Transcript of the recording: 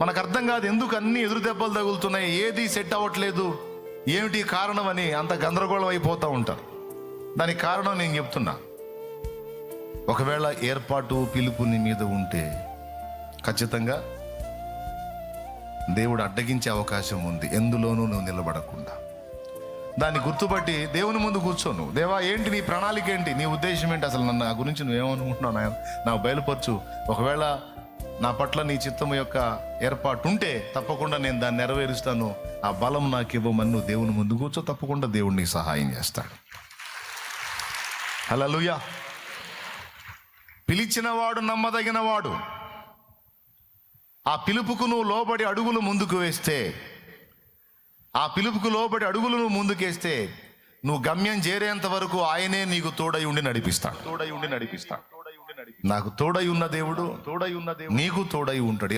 మనకు అర్థం కాదు ఎందుకు అన్ని ఎదురు దెబ్బలు తగులుతున్నాయి? ఏది సెట్ అవ్వట్లేదు? ఏమిటి కారణం అని అంత గందరగోళం అయిపోతూ ఉంటారు. దానికి కారణం నేను చెప్తున్నా. ఒకవేళ ఏర్పాటు పిలుపు నీ మీద ఉంటే ఖచ్చితంగా దేవుడు అడ్డగించే అవకాశం ఉంది. ఎందులోనూ నువ్వు నిలబడకుండా. దాన్ని గుర్తుపట్టి దేవుని ముందు కూర్చోను దేవా ఏంటి నీ ప్రణాళిక ఏంటి? నీ ఉద్దేశం ఏంటి? అసలు నన్ను నా గురించి నువ్వేమనుకుంటున్నావు? నాయన నాకు బయలుపరచు. ఒకవేళ నా పట్ల నీ చిత్తం యొక్క ఏర్పాటు ఉంటే తప్పకుండా నేను దాన్ని నెరవేరుస్తాను. ఆ బలం నాకు ఇవ్వమని నువ్వు దేవుని ముందు కూర్చో తప్పకుండా దేవుడు నీకు సహాయం చేస్తాడు. హల్లెలూయా. పిలిచినవాడు నమ్మదగినవాడు. ఆ పిలుపుకు నువ్వు లోబడి అడుగులు ముందుకు వేస్తే ఆ పిలుపుకు లోబడి అడుగులు నువ్వు ముందుకేస్తే నువ్వు గమ్యం చేరేంత వరకు ఆయనే నీకు తోడై ఉండి నడిపిస్తాడు. తోడై ఉండి నడిపిస్తాడు. నాకు తోడై ఉన్న దేవుడు తోడై ఉన్న దేవుడు నీకు తోడై ఉంటాడు.